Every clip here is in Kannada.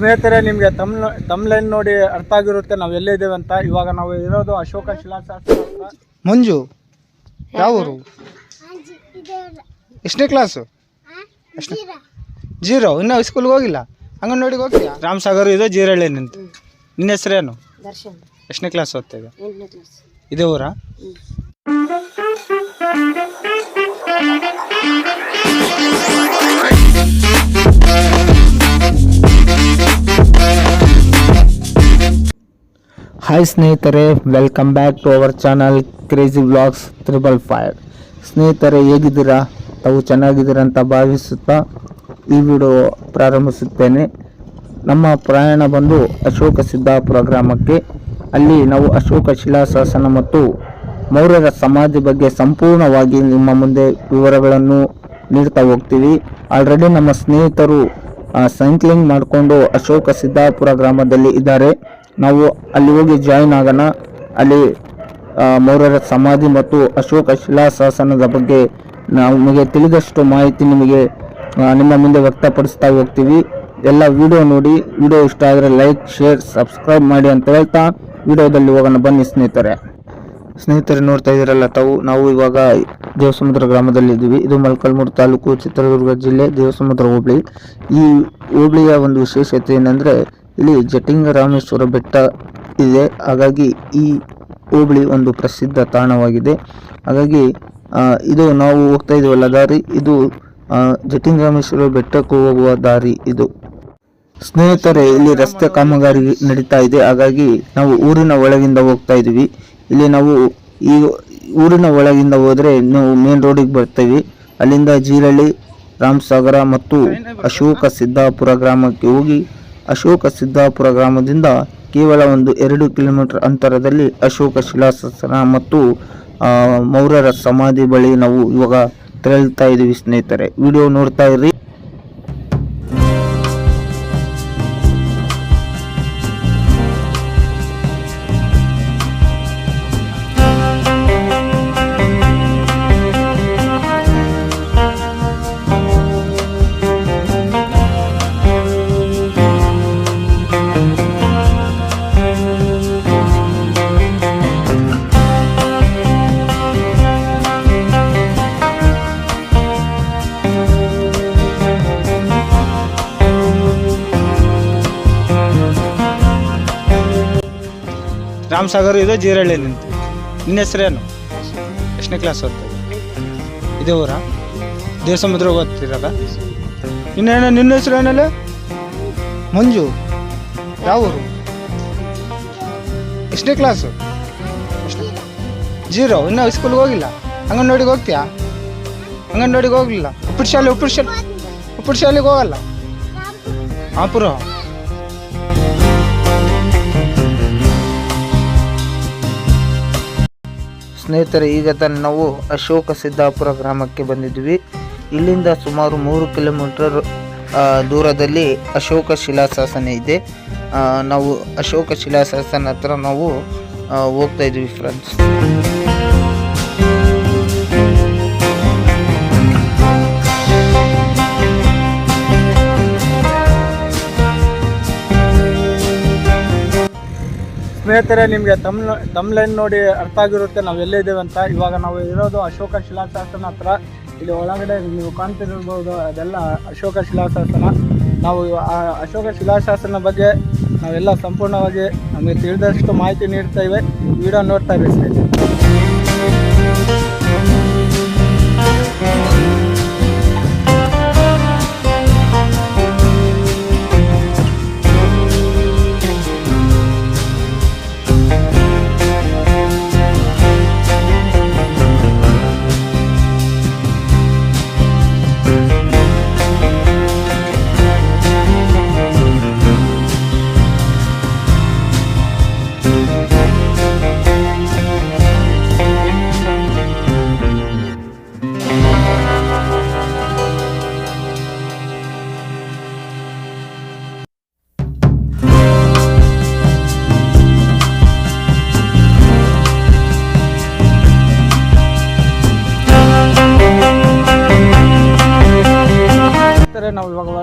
ಸ್ನೇಹಿತರೆ ನಿಮಗೆ ತಮ್ಲ ತಮ್ಲೈನ್ ನೋಡಿ ಅರ್ಥ ಆಗಿರುತ್ತೆ ನಾವು ಎಲ್ಲಿದ್ದೇವೆ ಅಂತ. ಇವಾಗ ನಾವು ಇರೋದು ಅಶೋಕ ಶಿಲಾಶಾಸ್ತ್ರ. ಮಂಜು ಯಾವ ಊರು? ಎಷ್ಟನೇ ಕ್ಲಾಸು ಜೀರೋ. ಇನ್ನೂ ಸ್ಕೂಲ್ಗೆ ಹೋಗಿಲ್ಲ? ಅಂಗನವಾಡಿಗೆ ರಾಮ್ ರಾಮಸಾಗರ್ ಇದು ಜೀರಳ್ಳಿ ನಿಂತು ನಿನ್ನ ಹೆಸರೇನು? ದರ್ಶನ್. ಎಷ್ಟನೇ ಕ್ಲಾಸ್ ಓದ್ತಾ ಇದೆ ಎಂಟನೇ ಕ್ಲಾಸ್ ಇದೇ ಊರಾ? ಹಾಯ್ ಸ್ನೇಹಿತರೆ welcome back to our channel crazy vlogs triple fire ಸ್ನೇಹಿತರೆ, ಹೇಗಿದ್ದೀರಾ? ತಾವು ಚೆನ್ನಾಗಿದ್ದೀರಾ ಅಂತ ಭಾವಿಸುತ್ತಾ ಈ ವಿಡಿಯೋ ಪ್ರಾರಂಭಿಸುತ್ತೇನೆ. ನಮ್ಮ ಪ್ರಯಾಣ ಬಂದು ಅಶೋಕ ಸಿದ್ದಾಪುರ ಗ್ರಾಮಕ್ಕೆ. ಅಲ್ಲಿ ನಾವು ಅಶೋಕ ಶಿಲಾಶಾಸನ ಮತ್ತು ಮೌರ್ಯರ ಸಮಾಧಿ ಬಗ್ಗೆ ಸಂಪೂರ್ಣವಾಗಿ ನಿಮ್ಮ ಮುಂದೆ ವಿವರಗಳನ್ನು ನೀಡ್ತಾ ಹೋಗ್ತೀವಿ. ಆಲ್ರೆಡಿ ನಮ್ಮ ಸ್ನೇಹಿತರು ಸೈಕ್ಲಿಂಗ್ ಮಾಡಿಕೊಂಡು ಅಶೋಕ ಸಿದ್ದಾಪುರ ಗ್ರಾಮದಲ್ಲಿ ಇದ್ದಾರೆ. ನಾವು ಅಲ್ಲಿ ಹೋಗಿ ಜಾಯಿನ್ ಆಗೋಣ. ಅಲ್ಲಿ ಮೌರ್ಯರ ಸಮಾಧಿ ಮತ್ತು ಅಶೋಕ ಶಿಲಾಶಾಸನದ ಬಗ್ಗೆ ನಿಮಗೆ ತಿಳಿದಷ್ಟು ಮಾಹಿತಿ ನಿಮಗೆ ನಿಮ್ಮ ಮುಂದೆ ವ್ಯಕ್ತಪಡಿಸ್ತಾ ಹೋಗ್ತೀವಿ. ಎಲ್ಲ ವಿಡಿಯೋ ನೋಡಿ. ವಿಡಿಯೋ ಇಷ್ಟ ಆದರೆ ಲೈಕ್, ಶೇರ್, ಸಬ್ಸ್ಕ್ರೈಬ್ ಮಾಡಿ ಅಂತ ಹೇಳ್ತಾ ವಿಡಿಯೋದಲ್ಲಿ ಹೋಗೋಣ. ಬನ್ನಿ ಸ್ನೇಹಿತರೆ. ಸ್ನೇಹಿತರೆ, ನೋಡ್ತಾ ಇದ್ದೀರಲ್ಲ ತಾವು. ನಾವು ಇವಾಗ ದೇವಸಮುದ್ರ ಗ್ರಾಮದಲ್ಲಿ ಇದ್ದೀವಿ. ಇದು ಮಲ್ಕಲ್ಮೂರು ತಾಲೂಕು ಚಿತ್ರದುರ್ಗ ಜಿಲ್ಲೆ ದೇವಸಮುದ್ರ ಹೋಬಳಿ. ಈ ಹೋಬಳಿಯ ಒಂದು ವಿಶೇಷತೆ ಏನಂದ್ರೆ ಇಲ್ಲಿ ಜಟಿಂಗ ರಾಮೇಶ್ವರ ಬೆಟ್ಟ ಇದೆ. ಹಾಗಾಗಿ ಈ ಹೋಬಳಿ ಒಂದು ಪ್ರಸಿದ್ಧ ತಾಣವಾಗಿದೆ. ಹಾಗಾಗಿ ಇದು ನಾವು ಹೋಗ್ತಾ ಇದೀವಲ್ಲ ದಾರಿ? ಇದು ಆ, ಜಟಿಂಗ ರಾಮೇಶ್ವರ ಬೆಟ್ಟಕ್ಕೆ ಹೋಗುವ ದಾರಿ ಇದು. ಸ್ನೇಹಿತರೆ ಇಲ್ಲಿ ರಸ್ತೆ ಕಾಮಗಾರಿ ನಡೀತಾ ಇದೆ. ಹಾಗಾಗಿ ನಾವು ಊರಿನ ಒಳಗಿಂದ ಹೋಗ್ತಾ ಇದೀವಿ ಇಲ್ಲಿ ನಾವು ಈ ಊರಿನ ಒಳಗಿಂದ ಹೋದ್ರೆ ನಾವು ಮೇನ್ ರೋಡಿಗೆ ಬರ್ತೀವಿ. ಅಲ್ಲಿಂದ ಜೀರಳ್ಳಿ ರಾಮಸಾಗರ ಮತ್ತು ಅಶೋಕ ಸಿದ್ದಾಪುರ ಗ್ರಾಮಕ್ಕೆ ಹೋಗಿ ಅಶೋಕ ಸಿದ್ದಾಪುರ ಗ್ರಾಮದಿಂದ ಕೇವಲ ಒಂದು ಎರಡು ಕಿಲೋಮೀಟರ್ ಅಂತರದಲ್ಲಿ ಅಶೋಕ ಶಿಲಾಸನ ಮತ್ತು ಮೌರ್ಯರ ಸಮಾಧಿ ಬಳಿ ನಾವು ಇವಾಗ ತೆರಳುತ್ತಾ ಇದ್ದೀವಿ ಸ್ನೇಹಿತರೆ. ವಿಡಿಯೋ ನೋಡ್ತಾ ಇರ್ರಿ ರಾಮಸಾಗರ್ ಇದು ಜೀರಳ್ಳಿ ನಿಂತು. ನಿನ್ನ ಹೆಸರೇನು ಎಷ್ಟನೇ ಕ್ಲಾಸ್ ಓದ್ತಾ ಇದೇ ಊರ? ದೇವಸಮುದ್ರ ಹೋಗ್ತಿರಲ್ಲ ಇನ್ನೇನು ನಿನ್ನ ಹೆಸರು ಏನಲ್ಲ? ಮಂಜು. ಯಾವ ಊರು? ಎಷ್ಟನೇ ಕ್ಲಾಸು ಜೀರೋ. ಇನ್ನೂ ಸ್ಕೂಲ್ಗೆ ಹೋಗಿಲ್ಲ. ಅಂಗನವಾಡಿಗೆ ಹೋಗ್ತೀಯಾ? ಅಂಗನವಾಡಿಗೆ ಹೋಗ್ಲಿಲ್ಲ. ಉಪ್ಪಿಟ್ಟು ಶಾಲೆ ಉಪ್ಪಿಟ್ಟು ಶಾಲೆ ಉಪ್ಪಿಟ್ಟು ಶಾಲೆಗೆ ಹೋಗಲ್ಲ ಹಾಪುರ ಸ್ನೇಹಿತರೆ, ಈಗ ತಾನೇ ನಾವು ಅಶೋಕ ಸಿದ್ದಾಪುರ ಗ್ರಾಮಕ್ಕೆ ಬಂದಿದ್ವಿ ಇಲ್ಲಿಂದ ಸುಮಾರು ಮೂರು ಕಿಲೋಮೀಟರ್ ದೂರದಲ್ಲಿ ಅಶೋಕ ಶಿಲಾಶಾಸನ ಇದೆ. ನಾವು ಅಶೋಕ ಶಿಲಾಶಾಸನ ಹತ್ರ ನಾವು ಹೋಗ್ತಾ ಇದ್ವಿ ಫ್ರೆಂಡ್ಸ್ ಸ್ನೇಹಿತರೆ, ನಿಮಗೆ ತಮ್ಲ ತಮ್ಲೈನ್ ನೋಡಿ ಅರ್ಥ ಆಗಿರುತ್ತೆ, ನಾವು ಎಲ್ಲಿದ್ದೇವೆ ಅಂತ. ಇವಾಗ ನಾವು ಇರೋದು ಅಶೋಕ ಶಿಲಾಶಾಸನ ಹತ್ರ. ಇಲ್ಲಿ ಒಳಗಡೆ ನೀವು ಕಾಣ್ತಿರ್ಬೋದು, ಅದೆಲ್ಲ ಅಶೋಕ ಶಿಲಾಶಾಸನ. ನಾವು ಆ ಅಶೋಕ ಶಿಲಾಶಾಸನ ಬಗ್ಗೆ ನಾವೆಲ್ಲ ಸಂಪೂರ್ಣವಾಗಿ ನಮಗೆ ತಿಳಿದಷ್ಟು ಮಾಹಿತಿ ನೀಡ್ತಾ ಇವೆ. ವಿಡಿಯೋ ನೋಡ್ತಾ ಇರಿ ಸ್ನೇಹಿತರೆ.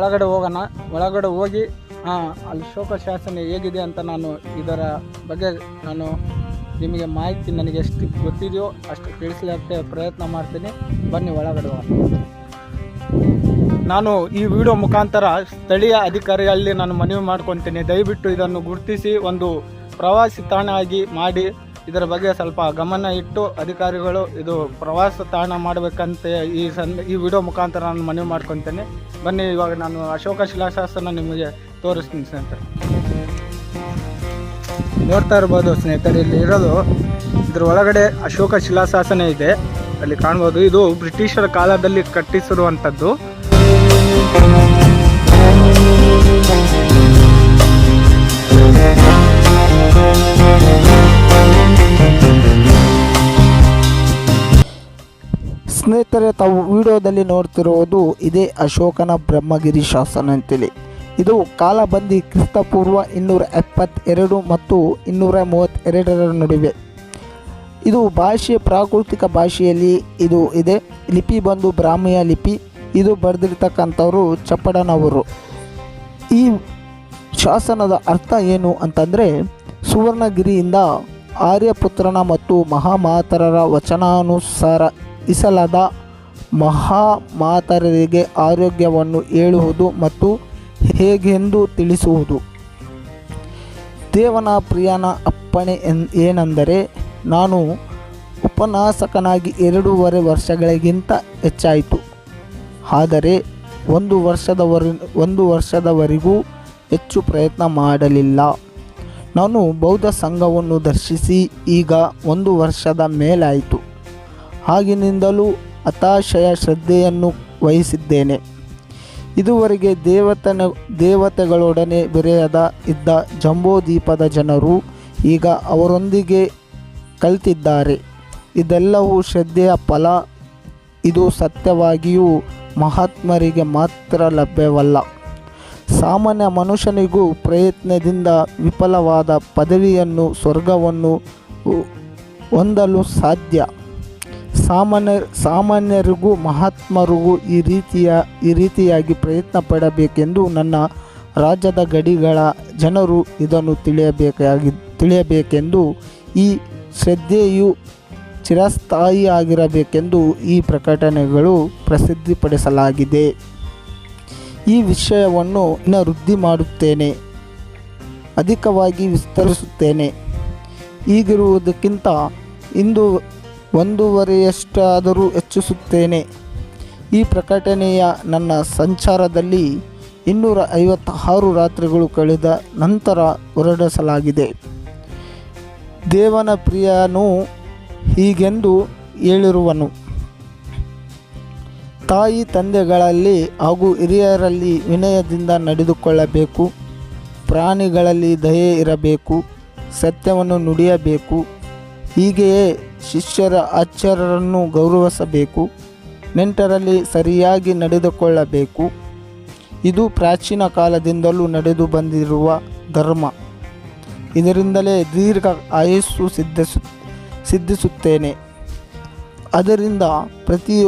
ಒಳಗಡೆ ಹೋಗೋಣ, ಒಳಗಡೆ ಹೋಗಿ ಅಲ್ಲಿ ಶೋಕ ಶಾಸನ ಹೇಗಿದೆ ಅಂತ ನಾನು ಇದರ ಬಗ್ಗೆ ನಾನು ನಿಮಗೆ ಮಾಹಿತಿ ನನಗೆ ಎಷ್ಟು ಗೊತ್ತಿದೆಯೋ ಅಷ್ಟು ತಿಳಿಸ್ಲಿಕ್ಕೆ ಪ್ರಯತ್ನ ಮಾಡ್ತೀನಿ. ಬನ್ನಿ, ಒಳಗಡೆ. ನಾನು ಈ ವಿಡಿಯೋ ಮುಖಾಂತರ ಸ್ಥಳೀಯ ಅಧಿಕಾರಿಗಳಲ್ಲಿ ನಾನು ಮನವಿ ಮಾಡ್ಕೊತೀನಿ. ದಯವಿಟ್ಟು ಇದನ್ನು ಗುರುತಿಸಿ, ಒಂದು ಪ್ರವಾಸಿ ತಾಣ ಆಗಿ ಮಾಡಿ. ಇದರ ಬಗ್ಗೆ ಸ್ವಲ್ಪ ಗಮನ ಇಟ್ಟು ಅಧಿಕಾರಿಗಳು ಇದು ಪ್ರವಾಸ ತಾಣ ಮಾಡಬೇಕಂತ ಈ ಸನ್, ಈ ವಿಡಿಯೋ ಮುಖಾಂತರ ನಾನು ಮನವಿ ಮಾಡ್ಕೊತೇನೆ. ಬನ್ನಿ, ಇವಾಗ ನಾನು ಅಶೋಕ ಶಿಲಾಶಾಸನ ನಿಮಗೆ ತೋರಿಸ್ತೀನಿ ಸ್ನೇಹಿತರೆ. ನೋಡ್ತಾ ಇರ್ಬೋದು ಸ್ನೇಹಿತರೆ, ಇಲ್ಲಿ ಇರೋದು ಇದ್ರ ಒಳಗಡೆ ಅಶೋಕ ಶಿಲಾಶಾಸನ ಇದೆ. ಅಲ್ಲಿ ಕಾಣ್ಬೋದು, ಇದು ಬ್ರಿಟಿಷರ ಕಾಲದಲ್ಲಿ ಕಟ್ಟಿಸಿರುವಂಥದ್ದು. ಸ್ನೇಹಿತರೆ, ತಾವು ವಿಡಿಯೋದಲ್ಲಿ ನೋಡ್ತಿರುವುದು ಇದೇ ಅಶೋಕನ ಬ್ರಹ್ಮಗಿರಿ ಶಾಸನ ಅಂತೇಳಿ. ಇದು ಕಾಲಬಂದಿ ಕ್ರಿಸ್ತಪೂರ್ವ ಇನ್ನೂರ ಎಪ್ಪತ್ತೆರಡು ಮತ್ತು ಇನ್ನೂರ ಮೂವತ್ತೆರಡರ ನಡುವೆ. ಇದು ಭಾಷೆ, ಪ್ರಾಕೃತಿಕ ಭಾಷೆಯಲ್ಲಿ ಇದು ಇದೆ. ಲಿಪಿ ಬಂದು ಬ್ರಾಹ್ಮಿಯ ಲಿಪಿ, ಇದು ಬರೆದಿರ್ತಕ್ಕಂಥವ್ರು ಚಪ್ಪಡನವರು. ಈ ಶಾಸನದ ಅರ್ಥ ಏನು ಅಂತಂದರೆ, ಸುವರ್ಣಗಿರಿಯಿಂದ ಆರ್ಯಪುತ್ರನ ಮತ್ತು ಮಹಾಮಾತರರ ವಚನಾನುಸಾರ ಇಸಲಾದ ಮಹಾಮಾತರರಿಗೆ ಆರೋಗ್ಯವನ್ನು ಹೇಳುವುದು ಮತ್ತು ಹೇಗೆಂದು ತಿಳಿಸುವುದು? ದೇವನ ಪ್ರಿಯನ ಅಪ್ಪಣೆ ಏನೆಂದರೆ, ನಾನು ಉಪನ್ಯಾಸಕನಾಗಿ ಎರಡೂವರೆ ವರ್ಷಗಳಿಗಿಂತ ಹೆಚ್ಚಾಯಿತು. ಆದರೆ, ಒಂದು ವರ್ಷದವರೆ, ಒಂದು ವರ್ಷದವರೆಗೂ ಹೆಚ್ಚು ಪ್ರಯತ್ನ ಮಾಡಲಿಲ್ಲ. ನಾನು ಬೌದ್ಧ ಸಂಘವನ್ನು ದರ್ಶಿಸಿ, ಈಗ ಒಂದು ವರ್ಷದ ಮೇಲಾಯಿತು. ಆಗಿನಿಂದಲೂ ಹತಾಶಯ ಶ್ರದ್ಧೆಯನ್ನು ವಹಿಸಿದ್ದೇನೆ. ಇದುವರೆಗೆ ದೇವತನ, ದೇವತೆಗಳೊಡನೆ ಬೆರೆಯದ ಇದ್ದ ಜಂಬೋದೀಪದ ಜನರು ಈಗ ಅವರೊಂದಿಗೆ ಕಲಿತಿದ್ದಾರೆ. ಇದೆಲ್ಲವೂ ಶ್ರದ್ಧೆಯ ಫಲ. ಇದು ಸತ್ಯವಾಗಿಯೂ ಮಹಾತ್ಮರಿಗೆ ಮಾತ್ರ ಲಭ್ಯವಲ್ಲ. ಸಾಮಾನ್ಯ ಮನುಷ್ಯನಿಗೂ ಪ್ರಯತ್ನದಿಂದ ವಿಫಲವಾದ ಪದವಿಯನ್ನು, ಸ್ವರ್ಗವನ್ನು ಹೊಂದಲು ಸಾಧ್ಯ. ಸಾಮಾನ್ಯ, ಸಾಮಾನ್ಯರಿಗೂ ಮಹಾತ್ಮರಿಗೂ ಈ ರೀತಿಯ, ಈ ರೀತಿಯಾಗಿ ಪ್ರಯತ್ನ ಪಡಬೇಕೆಂದು ನನ್ನ ರಾಜ್ಯದ ಗಡಿಗಳ ಜನರು ಇದನ್ನು ತಿಳಿಯಬೇಕಾಗಿ, ತಿಳಿಯಬೇಕೆಂದು ಈ ಶ್ರದ್ಧೆಯು ಚಿರಸ್ಥಾಯಿಯಾಗಿರಬೇಕೆಂದು ಈ ಪ್ರಕಟಣೆಗಳು ಪ್ರಸಿದ್ಧಿಪಡಿಸಲಾಗಿದೆ. ಈ ವಿಷಯವನ್ನು ಇನ್ನು ವೃದ್ಧಿ ಮಾಡುತ್ತೇನೆ, ಅಧಿಕವಾಗಿ ವಿಸ್ತರಿಸುತ್ತೇನೆ. ಈಗಿರುವುದಕ್ಕಿಂತ ಇಂದು ಒಂದೂವರೆಯಷ್ಟಾದರೂ ಹೆಚ್ಚಿಸುತ್ತೇನೆ. ಈ ಪ್ರಕಟಣೆಯ ನನ್ನ ಸಂಚಾರದಲ್ಲಿ ಇನ್ನೂರ ಐವತ್ತಾರು ರಾತ್ರಿಗಳು ಕಳೆದ ನಂತರ ಹೊರಡಿಸಲಾಗಿದೆ. ದೇವನ ಪ್ರಿಯನು ಹೀಗೆಂದು ಹೇಳಿರುವನು. ತಾಯಿ ತಂದೆಗಳಲ್ಲಿ ಹಾಗೂ ಹಿರಿಯರಲ್ಲಿ ವಿನಯದಿಂದ ನಡೆದುಕೊಳ್ಳಬೇಕು. ಪ್ರಾಣಿಗಳಲ್ಲಿ ದಯೆ ಇರಬೇಕು. ಸತ್ಯವನ್ನು ನುಡಿಯಬೇಕು. ಹೀಗೆಯೇ ಶಿಷ್ಯರ ಆಚಾರ್ಯರನ್ನು ಗೌರವಿಸಬೇಕು, ನೆಂಟರಲ್ಲಿ ಸರಿಯಾಗಿ ನಡೆದುಕೊಳ್ಳಬೇಕು. ಇದು ಪ್ರಾಚೀನ ಕಾಲದಿಂದಲೂ ನಡೆದು ಬಂದಿರುವ ಧರ್ಮ. ಇದರಿಂದಲೇ ದೀರ್ಘ ಆಯಸ್ಸು ಸಿದ್ಧಿಸು ಸಿದ್ಧಿಸುತ್ತೇನೆ. ಅದರಿಂದ ಪ್ರತಿ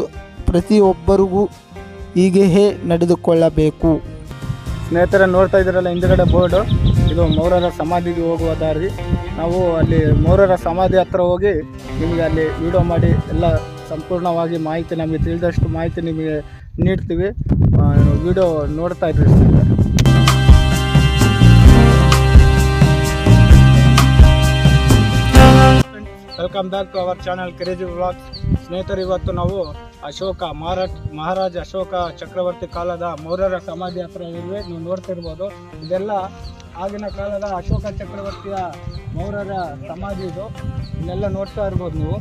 ಪ್ರತಿಯೊಬ್ಬರಿಗೂ ಹೀಗೆಯೇ ನಡೆದುಕೊಳ್ಳಬೇಕು. ಸ್ನೇಹಿತರ, ನೋಡ್ತಾ ಇದ್ದೀರಲ್ಲ, ಹಿಂದುಗಡೆ ಬೋರ್ಡು. ಇದು ಮೌರ್ಯರ ಸಮಾಧಿಗೆ ಹೋಗುವ ದಾರಿ. ನಾವು ಅಲ್ಲಿ ಮೌರ್ಯರ ಸಮಾಧಿ ಹತ್ರ ಹೋಗಿ ನಿಮಗೆ ಅಲ್ಲಿ ವಿಡಿಯೋ ಮಾಡಿ ಎಲ್ಲ ಸಂಪೂರ್ಣವಾಗಿ ಮಾಹಿತಿ ನಮಗೆ ತಿಳಿದಷ್ಟು ಮಾಹಿತಿ ನಿಮಗೆ ನೀಡ್ತೀವಿ. ವಿಡಿಯೋ ನೋಡ್ತಾ ಇದ್ರಿ welcome back to our channel crazy vlogs ಸ್ನೇಹಿತರು, ಇವತ್ತು ನಾವು ಅಶೋಕ ಮಹಾರಾಜ್, ಮಹಾರಾಜ ಅಶೋಕ ಚಕ್ರವರ್ತಿ ಕಾಲದ ಮೌರ್ಯರ ಸಮಾಧಿ ಹತ್ರ ಇರುವೆ ನೀವು ನೋಡ್ತಿರ್ಬೋದು. ಇದೆಲ್ಲ ಆಗಿನ ಕಾಲದ ಅಶೋಕ ಚಕ್ರವರ್ತಿಯ ಮೌರ್ಯರ ಸಮಾಧಿ ಇದು. ಇಲ್ಲೆಲ್ಲ ನೋಡ್ತಾ ಇರ್ಬೋದು ನೀವು.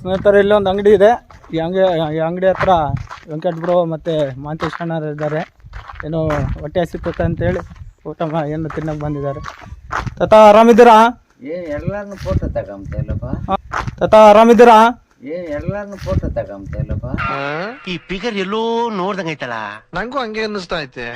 ಸ್ನೇಹಿತರೆ ಇಲ್ಲೊಂದು ಅಂಗಡಿ ಇದೆ. ಈ ಅಂಗಡಿ ಈ ಅಂಗಡಿ ಹತ್ರ ವೆಂಕಟ್ ಬ್ರೋ ಮತ್ತು ಮಾಂತೇಶ್ ಅಣ್ಣರು ಇದ್ದಾರೆ. ಏನೋ ಹೊಟ್ಟೆ ಸಿಕ್ಕುತ್ತೆ ಅಂತೇಳಿ ಊಟ ಏನು ತಿನ್ನಕ್ಕೆ ಬಂದಿದ್ದಾರೆ. ತಾತ ಆರಾಮಿದ್ದೀರಾ? ಏ ಎಲ್ಲರೂ ಫೋಟೋ ತಗೊಂತ ಇಲ್ಲಪ್ಪ. ತಾತ ಆರಾಮಿದ್ದೀರಾ? ಏ ಎಲ್ಲಾರನ್ನು ಫೋಟೋ ತಗೊಂತ ಇಲ್ಲಪ್ಪ ಈ ಫಿಗರ್ ಎಲ್ಲೋ ನೋಡ್ದಂಗೈತಲ್ಲ ನಂಗೂ ಹಂಗೆ ಅನ್ನಿಸ್ತಾ ಐತೆ.